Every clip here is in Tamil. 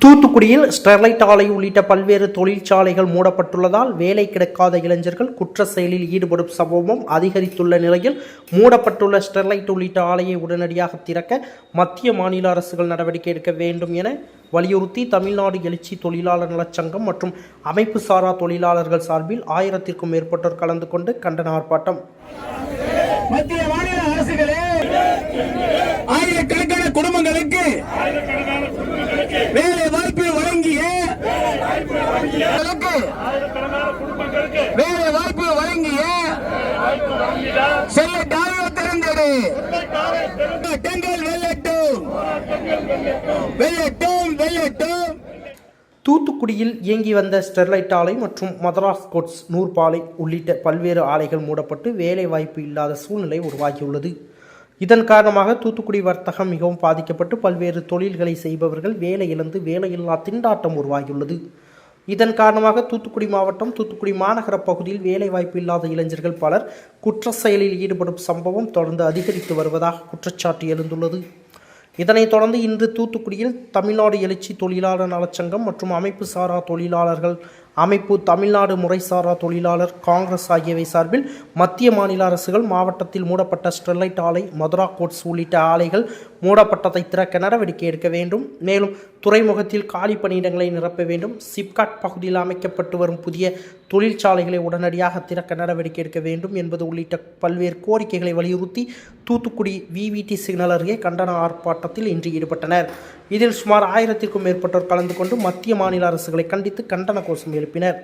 தூத்துக்குடியில் ஸ்டெர்லைட் ஆலை உள்ளிட்ட பல்வேறு தொழிற்சாலைகள் மூடப்பட்டுள்ளதால் வேலை கிடைக்காத இளைஞர்கள் குற்ற செயலில் ஈடுபடும் சம்பவம் அதிகரித்துள்ள நிலையில் மூடப்பட்டுள்ள ஸ்டெர்லைட் உள்ளிட்ட ஆலையை உடனடியாக திறக்க மத்திய மாநில அரசுகள் நடவடிக்கை எடுக்க வேண்டும் என வலியுறுத்தி தமிழ்நாடு எழுச்சி தொழிலாளர் நலச்சங்கம் மற்றும் அமைப்பு சாரா தொழிலாளர்கள் சார்பில் ஆயிரத்திற்கும் மேற்பட்டோர் கலந்து கொண்டு கண்டன ஆர்ப்பாட்டம். மத்திய மாநில அரசுகளே ஆயிரக்கணக்கான குடும்பங்களுக்கு வேலை வாய்ப்பு வழங்கிய குடும்பங்களுக்கு வேலை வாய்ப்பு வழங்கிய செல்ல டாயோ திறந்தது டெங்கல் தூத்துக்குடியில் இயங்கி வந்த ஸ்டெர்லைட் ஆலை மற்றும் மதராஸ் கோட்ஸ் நூற்பாலை உள்ளிட்ட பல்வேறு ஆலைகள் மூடப்பட்டு வேலை வாய்ப்பு இல்லாத சூழ்நிலை உருவாகியுள்ளது. இதன் காரணமாக தூத்துக்குடி வர்த்தகம் மிகவும் பாதிக்கப்பட்டு பல்வேறு தொழில்களை செய்பவர்கள் வேலை இழந்து வேலையில்லா திண்டாட்டம் உருவாகியுள்ளது. இதன் காரணமாக தூத்துக்குடி மாவட்டம் தூத்துக்குடி மாநகர பகுதியில் வேலைவாய்ப்பு இல்லாத இளைஞர்கள் பலர் குற்ற செயலில் ஈடுபடும் சம்பவம் தொடர்ந்து அதிகரித்து வருவதாக குற்றச்சாட்டு எழுந்துள்ளது. இதனைத் தொடர்ந்து இன்று தூத்துக்குடியில் தமிழ்நாடு எழுச்சி தொழிலாளர் நலச்சங்கம் மற்றும் அமைப்பு சாரா தொழிலாளர்கள் அமைப்பு தமிழ்நாடு முறைசாரா தொழிலாளர் காங்கிரஸ் ஆகியவை சார்பில் மத்திய மாநில அரசுகள் மாவட்டத்தில் மூடப்பட்ட ஸ்டெர்லைட் ஆலை மதுரா கோட்ஸ் உள்ளிட்ட ஆலைகள் மூடப்பட்டதை திறக்க நடவடிக்கை எடுக்க வேண்டும். மேலும் துறைமுகத்தில் காலி பணியிடங்களை நிரப்ப வேண்டும். சிப்காட் பகுதியில் அமைக்கப்பட்டு வரும் புதிய தொழிற்சாலைகளை உடனடியாக திறக்க நடவடிக்கை எடுக்க வேண்டும் என்பது உள்ளிட்ட பல்வேறு கோரிக்கைகளை வலியுறுத்தி தூத்துக்குடி விவிடி சிக்னல் அருகே கண்டன ஆர்ப்பாட்டத்தில் இன்று ஈடுபட்டனர். இதில் சுமார் ஆயிரத்திற்கும் மேற்பட்டோர் கலந்து கொண்டு மத்திய மாநில அரசுகளை கண்டித்து கண்டன கோஷம் எழுப்பினர்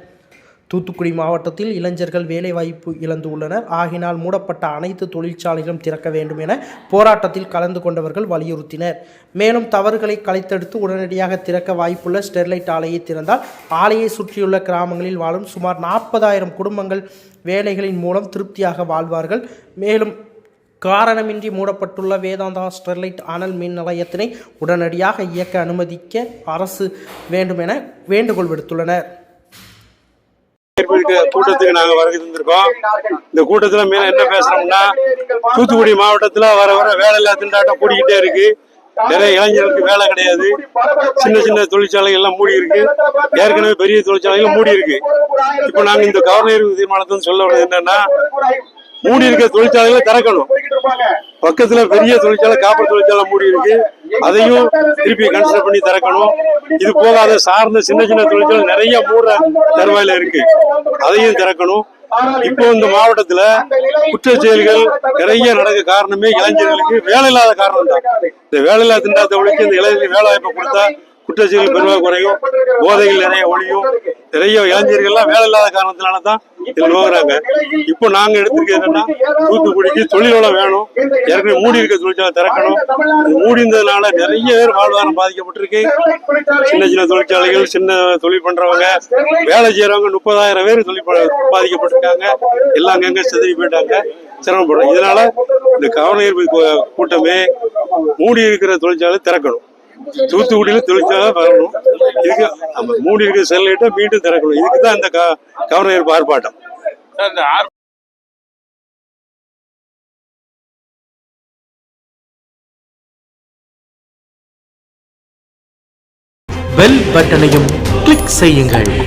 தூத்துக்குடி மாவட்டத்தில் இளைஞர்கள் வேலைவாய்ப்பு இழந்து உள்ளனர். ஆகினால் மூடப்பட்ட அனைத்து தொழிற்சாலைகளும் திறக்க வேண்டும் என போராட்டத்தில் கலந்து கொண்டவர்கள் வலியுறுத்தினர். மேலும் தவறுகளை கலைத்தெடுத்து உடனடியாக திறக்க வாய்ப்புள்ள ஸ்டெர்லைட் ஆலையை திறந்தால் ஆலையை சுற்றியுள்ள கிராமங்களில் வாழும் சுமார் நாற்பதாயிரம் குடும்பங்கள் வேலைகளின் மூலம் திருப்தியாக வாழ்வார்கள். மேலும் காரணமின்றி மூடப்பட்டுள்ள வேதாந்தா ஸ்டெர்லைட் அனல் மின் நிலையத்தினை உடனடியாக இயக்க அனுமதிக்க அரசு வேண்டும் என வேண்டுகோள் விடுத்துள்ளனர். கூட்டத்துக்கு நாங்க வர தந்திருக்கோம் இந்த கூட்டத்துல மேல என்ன பேசுறோம்னா தூத்துக்குடி மாவட்டத்துல வர வர வேலை இல்லா திண்டாட்டம் கூடிக்கிட்டே இருக்கு. நிறைய இளைஞர்களுக்கு வேலை கிடையாது. சின்ன சின்ன தொழிற்சாலைகள் எல்லாம் மூடி இருக்கு. ஏற்கனவே பெரிய தொழிற்சாலைகள் மூடி இருக்கு. இப்ப நாங்க இந்த கவர்னர் தீர்மானத்தை சொல்ல என்னன்னா மூடி இருக்க தொழிற்சாலைகளை திறக்கணும். பக்கத்துல பெரிய தொழிற்சாலை காப்பர் தொழிற்சாலை மூடி இருக்கு. அதையும் திருப்பி கன்சிடர் பண்ணி திறக்கணும். இது போக அதை சார்ந்த சின்ன சின்ன தொழிற்சாலை நிறைய மூடுற தருவாயில இருக்கு. அதையும் திறக்கணும். இப்போ இந்த மாவட்டத்துல குற்ற செயல்கள் நிறைய நடக்க காரணமே இளைஞர்களுக்கு வேலை இல்லாத காரணம் தான் இந்த வேலை இல்லாத திண்டாட்டத்தை ஒழிச்சு இந்த இளைஞர்களுக்கு வேலை வாய்ப்பை கொடுத்தா குற்றச்செயல் பெருவாக குறையும். போதைகள் நிறைய ஒழியும். நிறைய இளைஞர்கள்லாம் வேலை இல்லாத காரணத்தினால தான் இதில் நோகுறாங்க. இப்போ நாங்க எடுத்துக்கிறது என்னன்னா தூத்துக்குடிக்கு தொழில் வளம் வேணும். ஏற்கனவே மூடி இருக்க தொழிற்சாலை திறக்கணும். மூடி இருந்ததுனால நிறைய பேர் வாழ்வாதாரம் பாதிக்கப்பட்டிருக்கு. சின்ன சின்ன தொழிற்சாலைகள் சின்ன தொழில் பண்றவங்க வேலை செய்யறவங்க முப்பதாயிரம் பேர் தொழில் பாதிக்கப்பட்டிருக்காங்க. எல்லாம் அங்கங்க சிதறி போயிட்டாங்க. சிரமப்படுறோம். இதனால இந்த கவர்னர் கூட்டமே மூடி இருக்கிற தொழிற்சாலை திறக்கணும். தூத்துக்குடியில தொழிற்சாலை வரணும். இதுக்கு மூடி இருக்கிற செல்லைட்டை மீண்டும் திறக்கணும். இதுக்கு தான் இந்த க- கவர்னர் ஆர்ப்பாட்டம். பெல் பட்டனையும் கிளிக் செய்யுங்கள்.